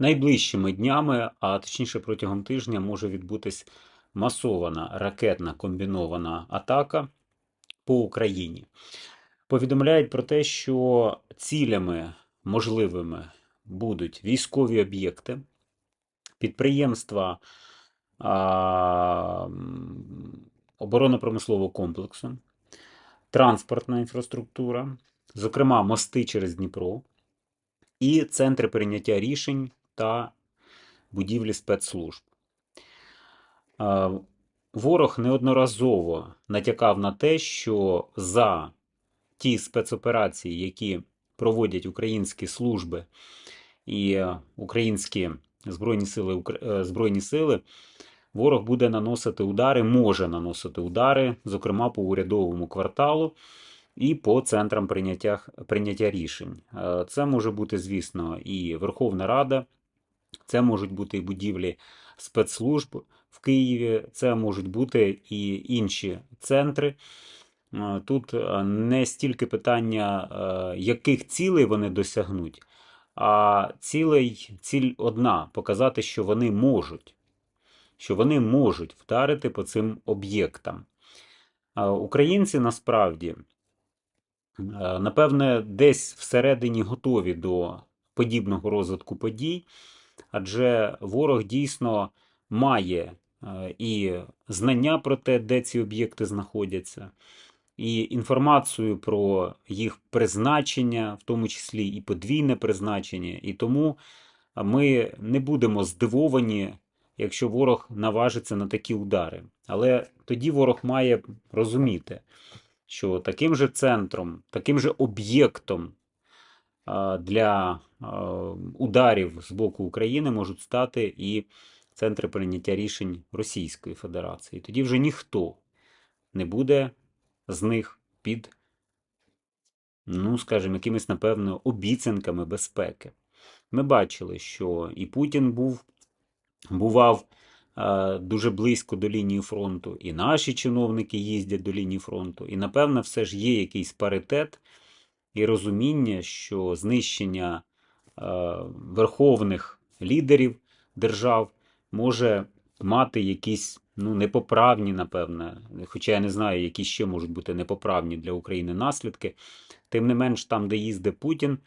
Найближчими днями, а точніше протягом тижня, може відбутись масована ракетна комбінована атака по Україні. Повідомляють про те, що цілями можливими будуть військові об'єкти, підприємства а, оборонно-промислового комплексу, транспортна інфраструктура, зокрема мости через Дніпро, і центри прийняття рішень та будівлі спецслужб. Ворог неодноразово натякав на те, що за ті спецоперації, які проводять українські служби і українські збройні сили, е, збройні сили, ворог буде наносити удари, може наносити удари, зокрема по урядовому кварталу і по центрам прийняття, прийняття рішень. Е, Це може бути, звісно, і Верховна Рада, це можуть бути будівлі спецслужб в Києві, це можуть бути і інші центри. Е, Тут е, не стільки питання, е, яких цілей вони досягнуть, а цілей, ціль одна показати, що вони можуть, що вони можуть вдарити по цим об'єктам. Українці насправді, напевне, десь всередині готові до подібного розвитку подій, адже ворог дійсно має е, і знання про те, де ці об'єкти знаходяться, і інформацію про їх призначення, в тому числі і подвійне призначення. І тому ми не будемо здивовані, якщо ворог наважиться на такі удари. Але тоді ворог має розуміти, що таким же центром, таким же об'єктом для ударів з боку України можуть стати і центри прийняття рішень Російської Федерації. Тоді вже ніхто не буде з них під, ну, скажімо, якимись, напевно, обіцянками безпеки. Ми бачили, що і Путін був, бував дуже близько до лінії фронту, і наші чиновники їздять до лінії фронту. І, напевно, все ж є якийсь паритет і розуміння, що знищення е, верховних лідерів держав може мати якісь ну, непоправні, напевне, хоча я не знаю, які ще можуть бути непоправні для України наслідки. Тим не менш, там, де їздить Путін,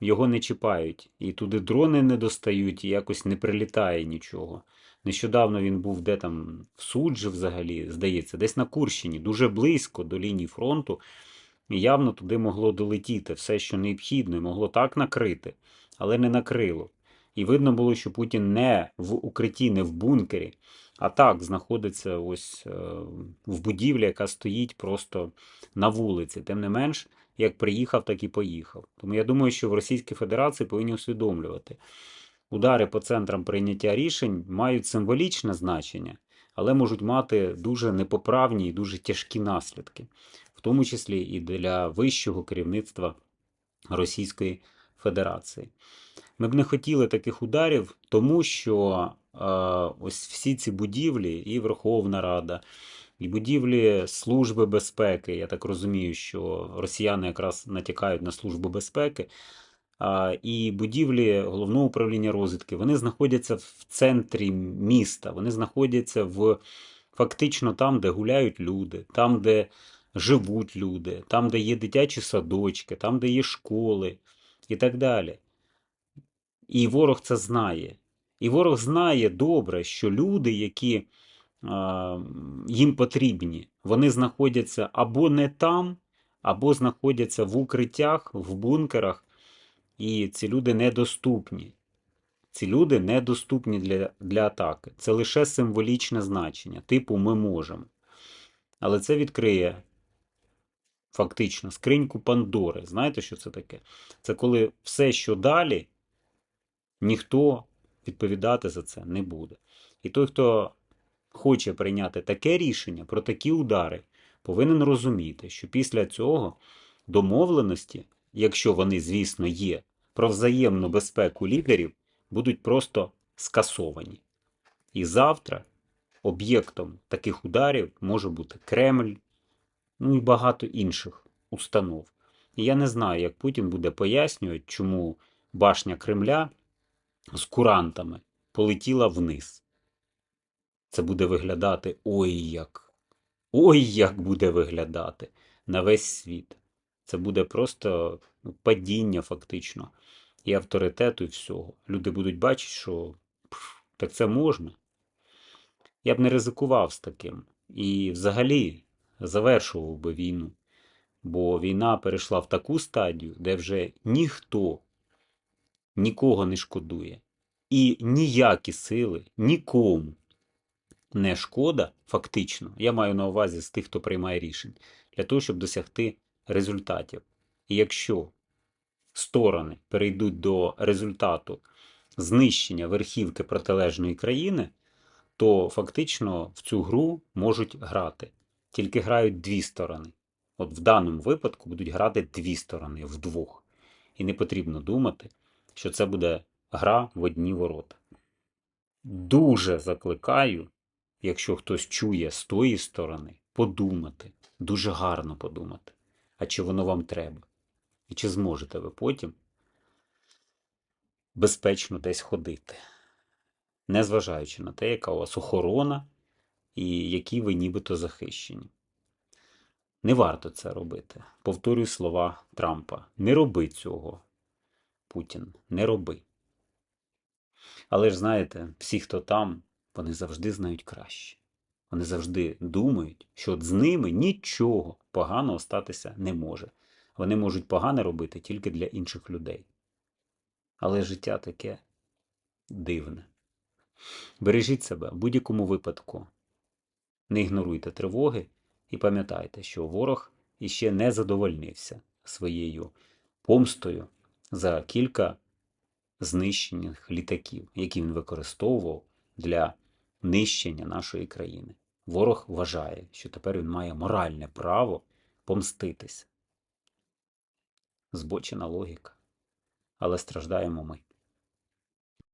його не чіпають. І туди дрони не достають, і якось не прилітає нічого. Нещодавно він був де там в суджі взагалі, здається, десь на Курщині, дуже близько до лінії фронту. Явно туди могло долетіти все, що необхідно, і могло так накрити, але не накрило. І видно було, що Путін не в укритті, не в бункері, а так знаходиться ось е, в будівлі, яка стоїть просто на вулиці. Тим не менш, як приїхав, так і поїхав. Тому я думаю, що в Російській Федерації повинні усвідомлювати. Удари по центрам прийняття рішень мають символічне значення, але можуть мати дуже непоправні і дуже тяжкі наслідки, в тому числі і для вищого керівництва Російської Федерації. Ми б не хотіли таких ударів, тому що е, ось всі ці будівлі, і Верховна Рада, і будівлі Служби безпеки. Я так розумію, що росіяни якраз натякають на Службу безпеки. І будівлі головного управління розвідки вони знаходяться в центрі міста, вони знаходяться в фактично там, де гуляють люди, там, де живуть люди, там, де є дитячі садочки, там, де є школи і так далі. І ворог це знає. І ворог знає добре, що люди, які їм потрібні, вони знаходяться або не там, або знаходяться в укриттях, в бункерах, і ці люди недоступні. Ці люди недоступні для, для атаки. Це лише символічне значення, типу ми можемо. Але це відкриє фактично скриньку Пандори. Знаєте, що це таке? Це коли все, що далі, ніхто відповідати за це не буде. І той, хто хоче прийняти таке рішення про такі удари, повинен розуміти, що після цього домовленості, якщо вони, звісно, є, про взаємну безпеку лідерів будуть просто скасовані. І завтра об'єктом таких ударів може бути Кремль, ну і багато інших установ. І я не знаю, як Путін буде пояснювати, чому башня Кремля з курантами полетіла вниз. Це буде виглядати ой як. Ой, як буде виглядати на весь світ. Це буде просто ну, падіння фактично і авторитету, і всього. Люди будуть бачити, що так це можна. Я б не ризикував з таким. І взагалі завершував би війну. Бо війна перейшла в таку стадію, де вже ніхто нікого не шкодує. І ніякі сили нікому не шкода, фактично, я маю на увазі з тих, хто приймає рішень, для того, щоб досягти результатів. І якщо сторони перейдуть до результату знищення верхівки протилежної країни, то фактично в цю гру можуть грати. Тільки грають дві сторони. От в даному випадку будуть грати дві сторони вдвох. І не потрібно думати, що це буде гра в одні ворота. Дуже закликаю, якщо хтось чує з тої сторони, подумати, дуже гарно подумати, а чи воно вам треба, і чи зможете ви потім безпечно десь ходити, незважаючи на те, яка у вас охорона і які ви нібито захищені. Не варто це робити. Повторюю слова Трампа: не роби цього, Путін, не роби. Але ж знаєте, всі, хто там, вони завжди знають краще. Вони завжди думають, що з ними нічого поганого статися не може. Вони можуть погане робити тільки для інших людей. Але життя таке дивне. Бережіть себе в будь-якому випадку. Не ігноруйте тривоги і пам'ятайте, що ворог іще не задовольнився своєю помстою за кілька знищених літаків, які він використовував для нищення нашої країни. Ворог вважає, що тепер він має моральне право помститися. Збочена логіка. Але страждаємо ми.